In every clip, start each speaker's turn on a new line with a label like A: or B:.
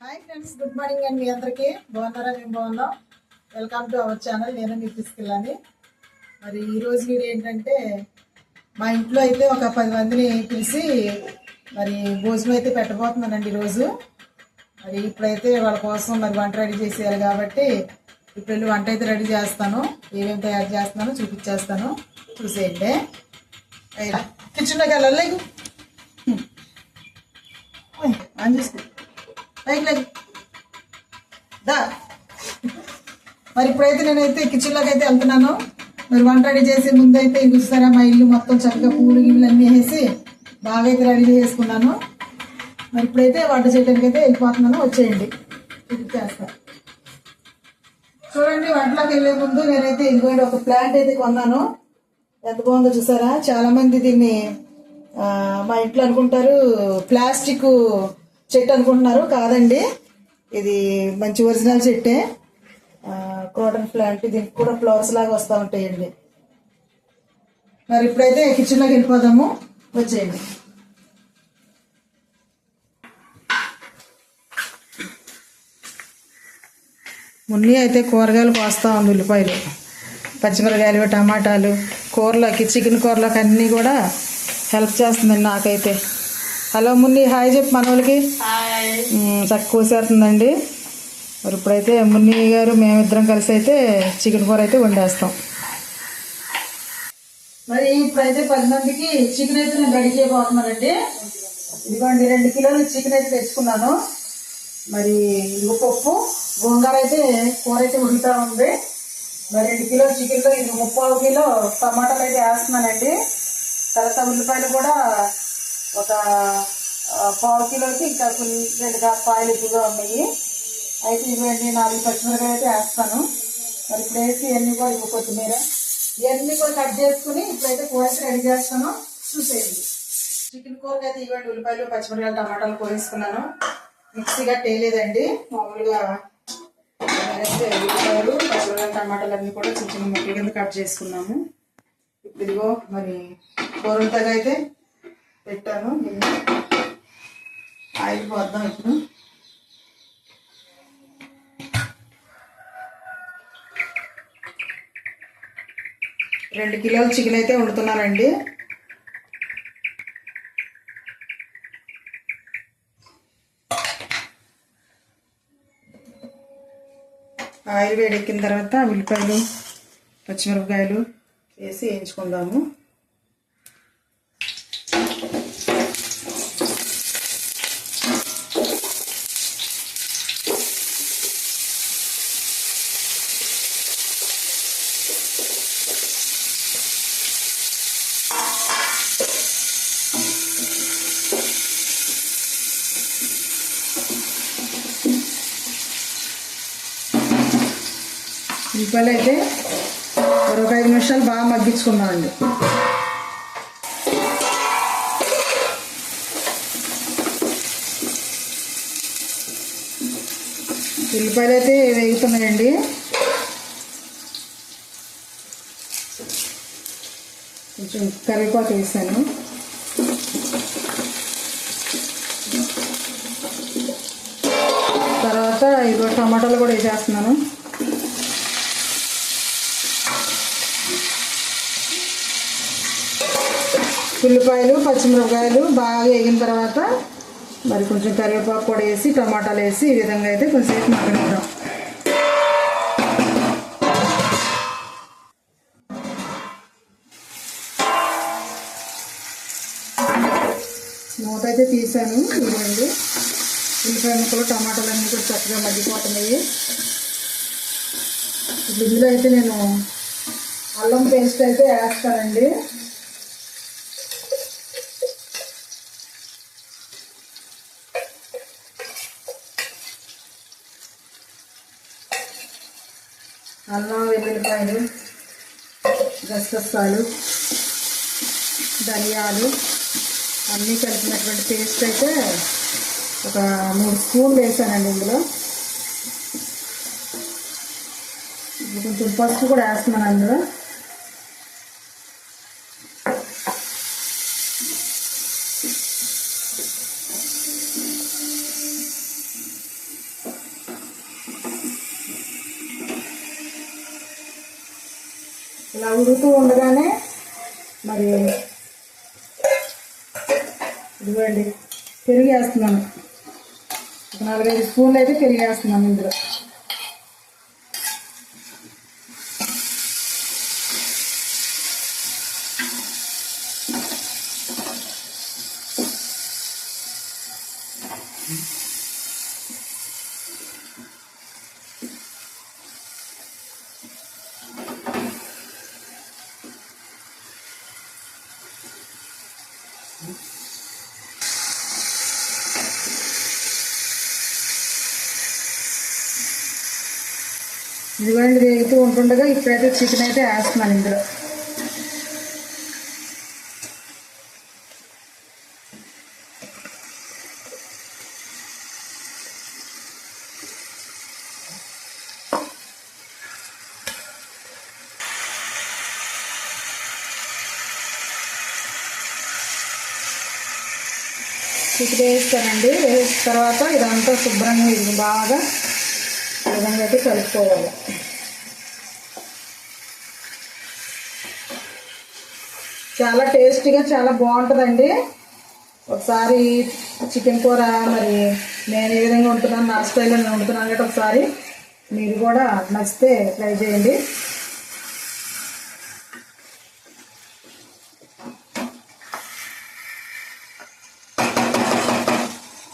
A: Hi friends good morning అండి మీ అందరికీ బాగున్నారా? మేము బాగున్నాం. వెల్కమ్ టు అవర్ ఛానల్ నేను మీకు తీసుకెళ్ళాలి మరి ఈరోజు వీడియో ఏంటంటే మా ఇంట్లో అయితే ఒక పది మందిని పిలిచి మరి భోజనం అయితే పెట్టబోతున్నానండి ఈరోజు. మరి ఇప్పుడైతే వాళ్ళ కోసం మరి వంట రెడీ చేసేయాలి కాబట్టి ఇప్పుడు వెళ్ళి వంట అయితే రెడీ చేస్తాను. ఏమేమి తయారు చేస్తున్నానో చూపించేస్తాను. చూసేయండి. కిచెన్లోకి వెళ్ళాలి. అని చూసుకో. పైకి దా. మరి ఇప్పుడైతే నేనైతే కిచెన్లోకి అయితే వెళ్తున్నాను. మరి వంట రెడీ చేసే ముందు అయితే చూస్తారా మా ఇల్లు మొత్తం చక్కగా పూలు గిన్నెలు అన్నీ వేసి బాగా అయితే రెడీ చేసుకున్నాను. మరి ఇప్పుడైతే వంట చేయడానికి అయితే వెళ్ళిపోతున్నాను. వచ్చేయండి. చేస్తా. చూడండి వంటలోకి వెళ్ళే ముందు నేనైతే ఇదిగోండి ఒక ప్లాంట్ అయితే కొన్నాను. ఎంత బాగుందో చూసారా? చాలామంది దీన్ని మా ఇంట్లో అనుకుంటారు ప్లాస్టిక్ చెట్టు అనుకుంటున్నారు కాదండి. ఇది మంచి ఒరిజినల్ చెట్టే. కాటన్ ప్లాంట్ దీనికి కూడా ఫ్లవర్స్ లాగా వస్తూ ఉంటాయండి మరి ఇప్పుడైతే కిచెన్లోకి వెళ్ళిపోదాము. వచ్చేయండి. మున్ని అయితే కూరగాయలు కోస్తా ఉంది ఉల్లిపాయలు. పచ్చిమిరకాయలు టమాటాలు కూరలోకి చికెన్ కూరలోకి అన్నీ కూడా హెల్ప్ చేస్తుందండి నాకైతే. హలో మున్ని హాయ్ చెప్పు మన వాళ్ళకి ఉమ్, చక్కగా కూసేస్తుందండి. మరి ఇప్పుడైతే మున్ని గారు మేమిద్దరం కలిసి అయితే చికెన్ కూర అయితే వండేస్తాం. మరి ఇప్పుడైతే పది మందికి చికెన్ అయితే నేను రెడీ చేయబోతున్నానండి ఇదిగోండి రెండు కిలోలు చికెన్ అయితే తెచ్చుకున్నాను. మరి ఇదిగో పప్పు గోంగూర అయితే కూర అయితే ఉడుకుతా ఉంది. మరి రెండు కిలో చికెన్లో ఇది ముప్పావు కిలో టమాటాలు అయితే వేస్తున్నానండి. తర్వాత ఉల్లిపాయలు కూడా ఒక పావు కిలోకి ఇంకా కొన్ని రెండు కాయలు ఎక్కువగా ఉన్నాయి. అయితే ఇవ్వండి నాలుగు పచ్చిమిరకాయలు అయితే వేస్తాను. మరి ఇప్పుడు వేసి ఇవన్నీ కూడా ఇవ్వ కొత్తిమీర. ఇవన్నీ కూడా కట్ చేసుకుని ఇప్పుడైతే కూర రెడీ చేస్తాను. చూసేయండి. చికెన్ కూరకి అయితే ఇవ్వండి ఉల్లిపాయలు పచ్చిమిరకాయలు టమాటాలు కోరేసుకున్నాను. మిక్సీగా టేలేదండి మామూలుగా ఉల్లిపాయలు పచ్చిమిరకాయలు టమాటాలు అన్నీ కూడా చిన్న చిన్న ముక్కల కింద కట్ చేసుకున్నాము. ఇప్పుడు ఇదిగో మరి కూరలతో అయితే పెట్టాను గిన్నె. ఆయిల్ పోద్దాం ఇప్పుడు. రెండు కిలోల చికెన్ అయితే వండుతున్నానండి. ఆయిల్ వేడెక్కిన తర్వాత ఉల్లిపాయలు పచ్చిమిరపకాయలు వేసి వేయించుకుందాము. ఉల్లిపాయలు అయితే మరొక ఐదు నిమిషాలు బాగా మగ్గించుకున్నామండి ఉల్లిపాయలు అయితే వేగుతున్నాయండి. కొంచెం కరివేపాకు వేసాను. తర్వాత ఇదిగో టమాటాలు కూడా వేసేస్తున్నాను. ఉల్లిపాయలు పచ్చిమిరపకాయలు బాగా వేగిన తర్వాత మరి కొంచెం కరివేపాకు కూడా వేసి టమాటాలు వేసి ఈ విధంగా అయితే కొంచెంసేపు మగ్గనిద్దాం మూత అయితే తీసాను ఇవ్వండి ఉల్లిపాయ ముక్కలు టమాటాలు అన్నీ కూడా చక్కగా మగ్గిపోతున్నాయి. ఇప్పుడు ఇందులో అయితే నేను అల్లం పేస్ట్ అయితే వేస్తానండి అల్లం ఉల్లిపాయలు గసగసాలు ధనియాలు అన్నీ కలిపినటువంటి పేస్ట్ అయితే ఒక మూడు స్పూన్లు వేసానండి ఇందులో. కొంచెం పసుపు కూడా వేస్తున్నాను అందులో ఇలా ఉండగానే మరి ఇదిగోండి పెరిగేస్తున్నాను. ఒక నాలుగైదు స్పూన్లు అయితే పెరిగేస్తున్నాను ఇందులో. ఇదిగోండి వేగుతూ ఉంటుండగా ఇప్పుడైతే చికెన్ అయితే వేస్తున్నాను ఇందులో. చికెన్ వేస్తానండి. వేసిన తర్వాత ఇదంతా శుభ్రంగా ఇది బాగా విధంగా అయితే కలుపుకోవాలి. చాలా టేస్టీగా చాలా బాగుంటుందండి. ఒకసారి చికెన్ కూర మరి నేను ఏ విధంగా వండుతున్నాను నా స్టైల్లో నేను వండుతున్నాను కాబట్టి ఒకసారి మీరు కూడా నచ్చితే ట్రై చేయండి.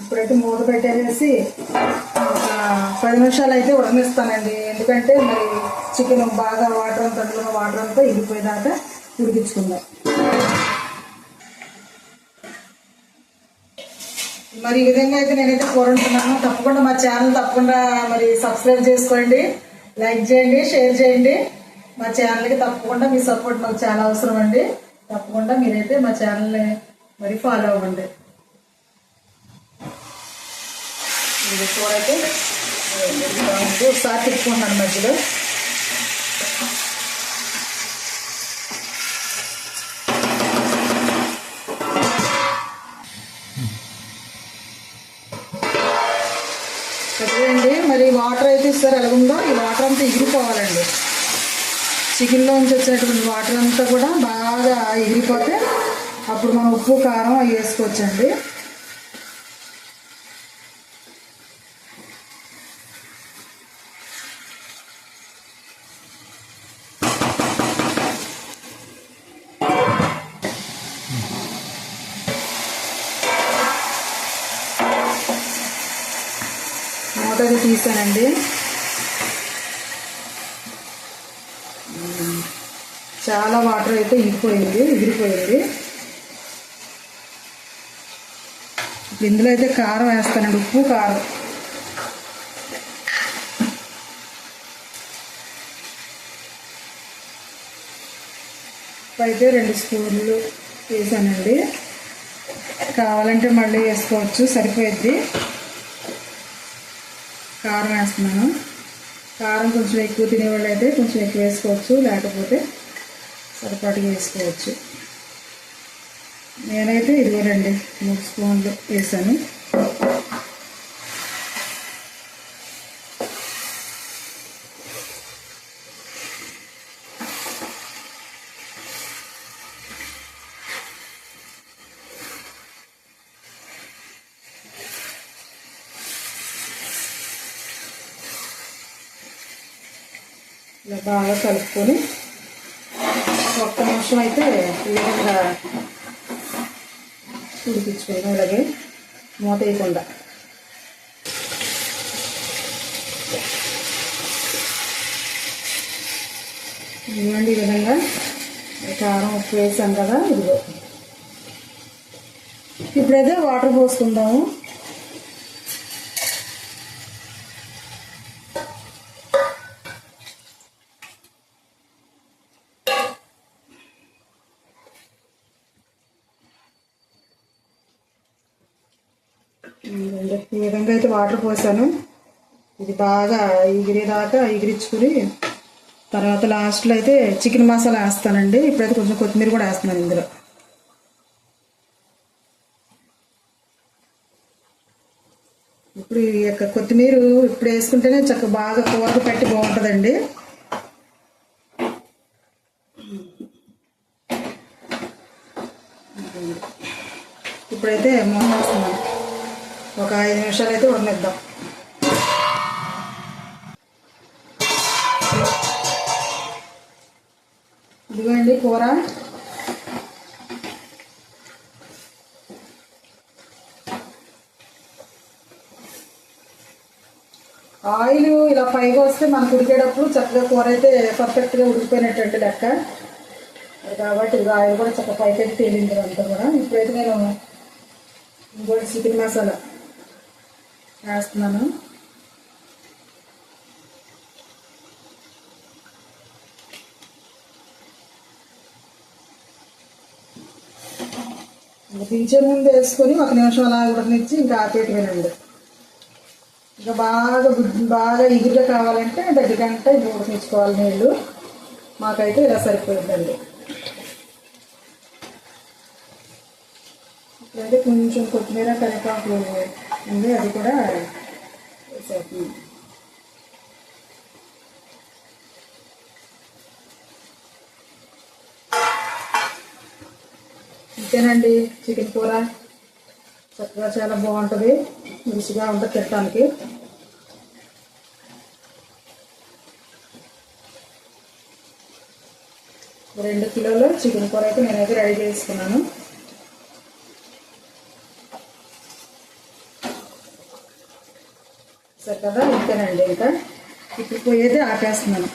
A: ఇప్పుడైతే మూత పెట్టేసి పది నిమిషాలు అయితే ఉడకనిస్తానండి ఎందుకంటే మరి చికెన్ బాగా వాటర్ అంతా అందులో వాటర్ అంతా ఇరిగిపోయేదాకా ఉడికించుకుందాం. మరి ఈ విధంగా అయితే నేనైతే కూర వండుతున్నాను. తప్పకుండా మా ఛానల్ తప్పకుండా మరి సబ్స్క్రైబ్ చేసుకోండి. లైక్ చేయండి షేర్ చేయండి. మా ఛానల్కి తప్పకుండా మీ సపోర్ట్ మాకు చాలా అవసరం అండి. తప్పకుండా మీరైతే మా ఛానల్ని మరి ఫాలో అవ్వండి. ఇది కూర అయితే ఉడుకుతా తిప్పుకుంటాను మధ్యలో. చదివండి మరి వాటర్ అయితే ఇస్తారు ఎలాగుందో ఈ వాటర్ అంతా ఎగిరిపోవాలండి చికెన్లో నుంచి వచ్చినటువంటి వాటర్ అంతా కూడా బాగా ఎగిరిపోతే అప్పుడు మనం ఉప్పు కారం అవి వేసుకోవచ్చండి. మూత తీసానండి చాలా వాటర్ అయితే ఇంకిపోయింది ఎగిరిపోయింది. ఇప్పుడు ఇందులో అయితే కారం వేస్తానండి ఉప్పు కారం. అయితే రెండు స్పూన్లు వేసానండి. కావాలంటే మళ్ళీ వేసుకోవచ్చు సరిపోయిద్ది. కారం వేస్తున్నాను. కారం కొంచెం ఎక్కువ తినేవాళ్ళు అయితే కొంచెం ఎక్కువ వేసుకోవచ్చు లేకపోతే సరిపాటుగా వేసుకోవచ్చు. నేనైతే ఇదిగోనండి మూడు స్పూన్లు వేసాను. ఇలా బాగా కలుపుకొని ఒక్క నిమిషం అయితే ఈ విధంగా ఉడికించుకుని అలాగే మూత వేయకుండా. ఇవ్వండి ఈ విధంగా కారం ఉప్పు వేసాం కదా ఇదిగో. ఇప్పుడైతే వాటర్ పోసుకుందాము. ఈ విధంగా అయితే వాటర్ పోసాను. ఇది బాగా ఎగిరేదాకా ఎగిరించుకుని తర్వాత లాస్ట్లో అయితే చికెన్ మసాలా వేస్తానండి. ఇప్పుడైతే కొంచెం కొత్తిమీర కూడా వేస్తున్నాను ఇందులో. ఇప్పుడు ఈ యొక్క కొత్తిమీర ఇప్పుడు వేసుకుంటేనే చక్క బాగా కూరకు పెట్టి బాగుంటుందండి. ఇప్పుడైతే మొహం వస్తున్నాను. ఒక ఐదు నిమిషాలు అయితే వదిలేద్దాం. ఇదిగోండి కూర. ఆయిల్ ఇలా పైగా వస్తే మనకు ఉడికేటప్పుడు చక్కగా కూర అయితే పర్ఫెక్ట్గా ఉడికిపోయినట్టు లెక్క. కాబట్టి ఇది ఆయిల్ కూడా చక్కగా పైకి తేలింది అంతా కూడా. ఇప్పుడైతే నేను ఇంకోటి చికెన్ మసాలా. వేస్తున్నాను ఇంకా దించే ముందు వేసుకొని ఒక నిమిషం అలా ఉడకనిచ్చి ఇంకా ఆపేటి వినండి. ఇంకా బాగా బాగా ఇగురుగా కావాలంటే దగ్గర గంట ఇంకా నీళ్ళు. మాకైతే ఇలా సరిపోతుందండి ఇప్పుడైతే కొంచెం కొత్తిమీర కరివేపాకు ఉంది అది కూడా వేసేస్తున్నాం ఇంతేనండి చికెన్ కూర. చక్కగా చాలా బాగుంటుంది. రుచిగా ఉంటుంది తినడానికి రెండు కిలోలు చికెన్ కూర అయితే నేనైతే రెడీ చేసుకున్నాను కదా ఇంతేనండి ఇంకా. ఇప్పుడు పోయేది ఆపేస్తున్నాను.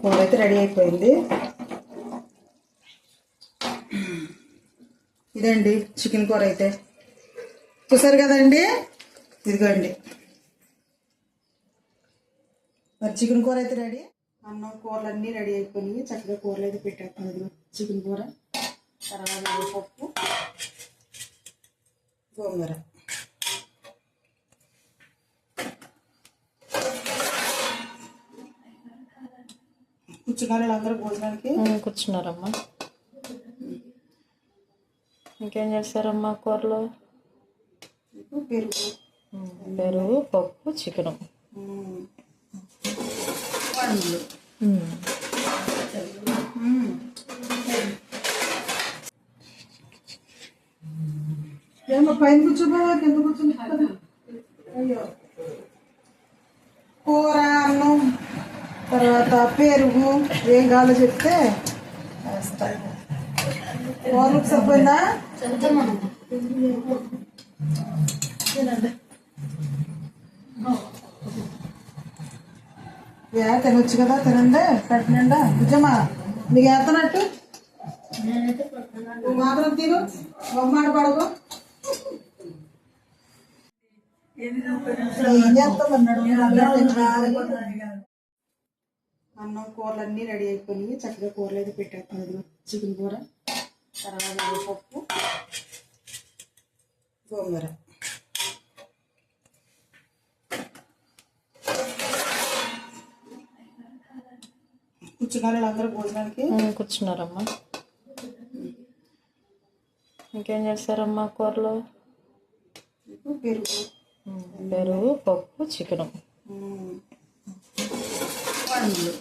A: కూర అయితే రెడీ అయిపోయింది. ఇదండి చికెన్ కూర అయితే. చూసారు కదండి? ఇదిగోండి. మరి చికెన్ కూర అయితే రెడీ? అన్నం కూరలు అన్నీ రెడీ అయిపోయినాయి. చక్కగా కూరలు అయితే పెట్టేస్తాను చికెన్ కూర తర్వాత పప్పు గోంగూర. కూర్చున్నారు వీళ్ళందరూ భోజనానికి?
B: కూర్చున్నారమ్మా. ఇంకేం చేస్తారమ్మా కూరలో?
A: పెరుగు.
B: పెరుగు పప్పు చికెను.
A: పండ్లు ఏమో పైన కూర్చోబోవా కింద కూర్చుని అయ్యో. కూర అన్నం తర్వాత పెరుగు ఏం కావాలో చెప్తే కూరకు సరిపోయిందా తినొచ్చు కదా తినండి కట్టినండా నిజమా? నీకు వేస్తున్నట్టు నువ్వు మాత్రం తిను బొమ్మాట చేస్తామన్నాడు అన్నం కూరలు అన్నీ రెడీ అయిపోయినాయి. చక్కగా కూరలు అయితే పెట్టేస్తాను చికెన్ కూర తర్వాత పప్పు గోంగూర. కూర్చున్నారు వీళ్ళందరూ భోజనానికి?
B: కూర్చున్నారమ్మా. ఇంకేం చేస్తారమ్మా కూరలో?
A: పెరుగు.
B: పెరుగు పప్పు చికెను.
A: పండ్లు